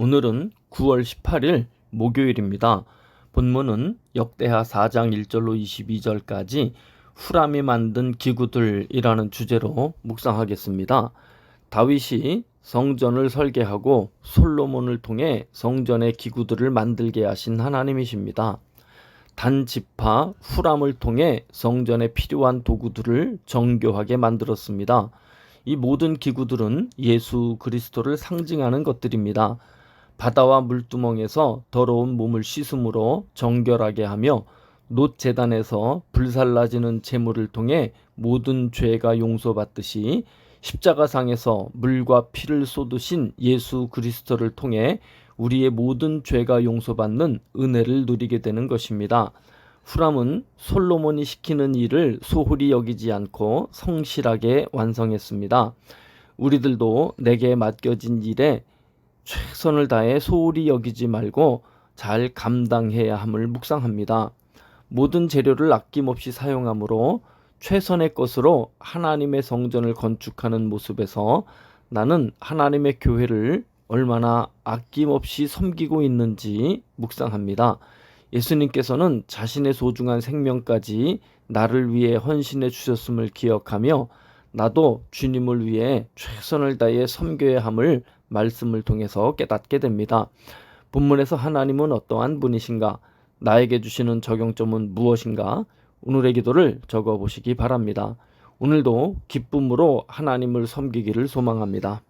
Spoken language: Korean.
오늘은 9월 18일 목요일입니다. 본문은 역대하 4장 1절로 22절까지 후람이 만든 기구들이라는 주제로 묵상하겠습니다. 다윗이 성전을 설계하고 솔로몬을 통해 성전의 기구들을 만들게 하신 하나님이십니다. 단 지파 후람을 통해 성전에 필요한 도구들을 정교하게 만들었습니다. 이 모든 기구들은 예수 그리스도를 상징하는 것들입니다. 바다와 물두멍에서 더러운 몸을 씻음으로 정결하게 하며 놋 재단에서 불살라지는 재물을 통해 모든 죄가 용서받듯이 십자가상에서 물과 피를 쏟으신 예수 그리스도를 통해 우리의 모든 죄가 용서받는 은혜를 누리게 되는 것입니다. 후람은 솔로몬이 시키는 일을 소홀히 여기지 않고 성실하게 완성했습니다. 우리들도 내게 맡겨진 일에 최선을 다해 소홀히 여기지 말고 잘 감당해야 함을 묵상합니다. 모든 재료를 아낌없이 사용함으로 최선의 것으로 하나님의 성전을 건축하는 모습에서 나는 하나님의 교회를 얼마나 아낌없이 섬기고 있는지 묵상합니다. 예수님께서는 자신의 소중한 생명까지 나를 위해 헌신해 주셨음을 기억하며 나도 주님을 위해 최선을 다해 섬겨야 함을 말씀을 통해서 깨닫게 됩니다. 본문에서 하나님은 어떠한 분이신가? 나에게 주시는 적용점은 무엇인가? 오늘의 기도를 적어 보시기 바랍니다. 오늘도 기쁨으로 하나님을 섬기기를 소망합니다.